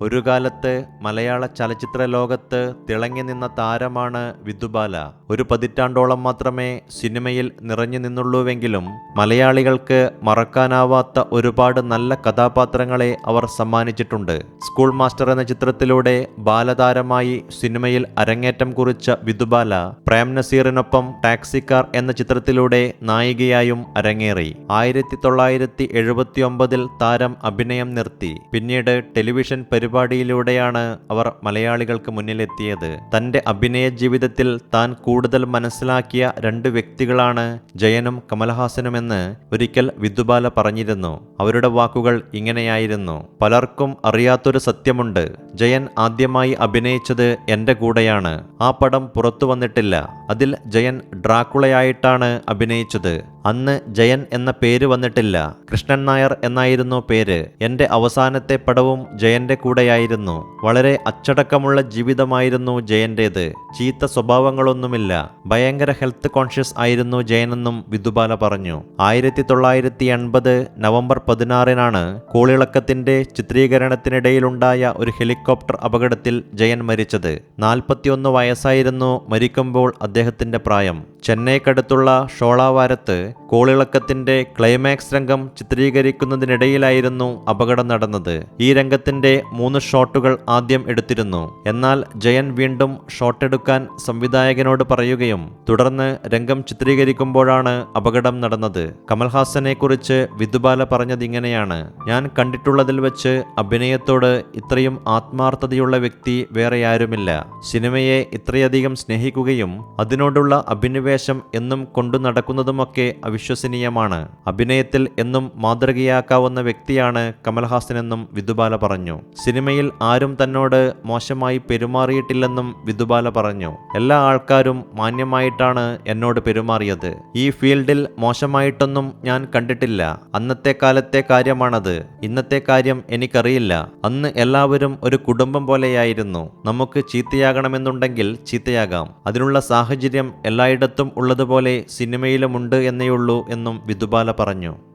ഒരു കാലത്ത് മലയാള ചലച്ചിത്ര ലോകത്ത് തിളങ്ങി നിന്ന താരമാണ് വിദുബാല ഒരു പതിറ്റാണ്ടോളം മാത്രമേ സിനിമയിൽ നിറഞ്ഞു നിന്നുള്ളൂവെങ്കിലും മലയാളികൾക്ക് മറക്കാനാവാത്ത ഒരുപാട് നല്ല കഥാപാത്രങ്ങളെ അവർ സമ്മാനിച്ചിട്ടുണ്ട്. സ്കൂൾ മാസ്റ്റർ എന്ന ചിത്രത്തിലൂടെ ബാലതാരമായി സിനിമയിൽ അരങ്ങേറ്റം കുറിച്ച വിദുബാല പ്രേം നസീറിനൊപ്പം ടാക്സിക്കാർ എന്ന ചിത്രത്തിലൂടെ നായികയായും അരങ്ങേറി. ആയിരത്തി തൊള്ളായിരത്തി എഴുപത്തി ഒമ്പതിൽ താരം അഭിനയം നിർത്തി. പിന്നീട് ടെലിവിഷൻ പരിപാടിയിലൂടെയാണ് അവർ മലയാളികൾക്ക് മുന്നിലെത്തിയത്. തന്റെ അഭിനയ ജീവിതത്തിൽ താൻ കൂടുതൽ മനസ്സിലാക്കിയ രണ്ട് വ്യക്തികളാണ് ജയനും കമൽഹാസനുമെന്ന് ഒരിക്കൽ വിദ്യുബാല പറഞ്ഞിരുന്നു. അവരുടെ വാക്കുകൾ ഇങ്ങനെയായിരുന്നു. പലർക്കും അറിയാത്തൊരു സത്യമുണ്ട്. ജയൻ ആദ്യമായി അഭിനയിച്ചത് എന്റെ കൂടെയാണ്. ആ പടം പുറത്തു വന്നിട്ടില്ല. അതിൽ ജയൻ ഡ്രാക്കുളയായിട്ടാണ് അഭിനയിച്ചത്. അന്ന് ജയൻ എന്ന പേര് വന്നിട്ടില്ല. കൃഷ്ണൻ നായർ എന്നായിരുന്നു പേര്. എന്റെ അവസാനത്തെ പടവും ജയന്റെ കൂടെയായിരുന്നു. വളരെ അച്ചടക്കമുള്ള ജീവിതമായിരുന്നു ജയന്റേത്. ചീത്ത സ്വഭാവങ്ങളൊന്നുമില്ല. ഭയങ്കര ഹെൽത്ത് കോൺഷ്യസ് ആയിരുന്നു ജയനെന്നും വിധുബാല പറഞ്ഞു. ആയിരത്തി തൊള്ളായിരത്തി എൺപത് നവംബർ പതിനാറിനാണ് കോളിളക്കത്തിന്റെ ചിത്രീകരണത്തിനിടയിലുണ്ടായ ഒരു ഹെലികോപ്റ്റർ അപകടത്തിൽ ജയൻ മരിച്ചത്. നാൽപ്പത്തിയൊന്ന് വയസ്സായിരുന്നു മരിക്കുമ്പോൾ അദ്ദേഹത്തിന്റെ പ്രായം. ചെന്നൈക്കടുത്തുള്ള ഷോളാവാരത്ത് കോളിളക്കത്തിന്റെ ക്ലൈമാക്സ് രംഗം ചിത്രീകരിക്കുന്നതിനിടയിലായിരുന്നു അപകടം നടന്നത്. ഈ രംഗത്തിന്റെ മൂന്ന് ഷോട്ടുകൾ ആദ്യം എടുത്തിരുന്നു. എന്നാൽ ജയൻ വീണ്ടും ഷോട്ടെടുക്കാൻ സംവിധായകനോട് പറയുകയും തുടർന്ന് രംഗം ചിത്രീകരിക്കുമ്പോഴാണ് അപകടം നടന്നത്. കമൽഹാസനെ കുറിച്ച് വിധുബാല പറഞ്ഞത് ഇങ്ങനെയാണ് ഞാൻ കണ്ടിട്ടുള്ളതിൽ വെച്ച് അഭിനയത്തോട് ഇത്രയും ആത്മാർത്ഥതയുള്ള വ്യക്തി വേറെ ആരുമില്ല. സിനിമയെ ഇത്രയധികം സ്നേഹിക്കുകയും അതിനോടുള്ള അഭിനിവേശം എന്നും കൊണ്ടു നടക്കുന്നതുമൊക്കെ അവിശ്വസനീയമാണ്. അഭിനയത്തിൽ എന്നും മാതൃകയാക്കാവുന്ന വ്യക്തിയാണ് കമൽഹാസനെന്നും വിധുബാല പറഞ്ഞു. സിനിമയിൽ ആരും തന്നോട് മോശമായി പെരുമാറിയിട്ടില്ലെന്നും വിധുബാല പറഞ്ഞു. എല്ലാ ആൾക്കാരും മാന്യമായിട്ടാണ് എന്നോട് പെരുമാറിയത്. ഈ ഫീൽഡിൽ മോശമായിട്ടൊന്നും ഞാൻ കണ്ടിട്ടില്ല. അന്നത്തെ കാലത്തെ കാര്യമാണത്. ഇന്നത്തെ കാര്യം എനിക്കറിയില്ല. അന്ന് എല്ലാവരും ഒരു കുടുംബം പോലെയായിരുന്നു. നമുക്ക് ചീത്തയാകണമെന്നുണ്ടെങ്കിൽ ചീത്തയാകാം. അതിനുള്ള സാഹചര്യം എല്ലായിടത്തും ഉള്ളതുപോലെ സിനിമയിലുമുണ്ട് എന്നേയുള്ളൂ എന്നും വിധുബാല പറഞ്ഞു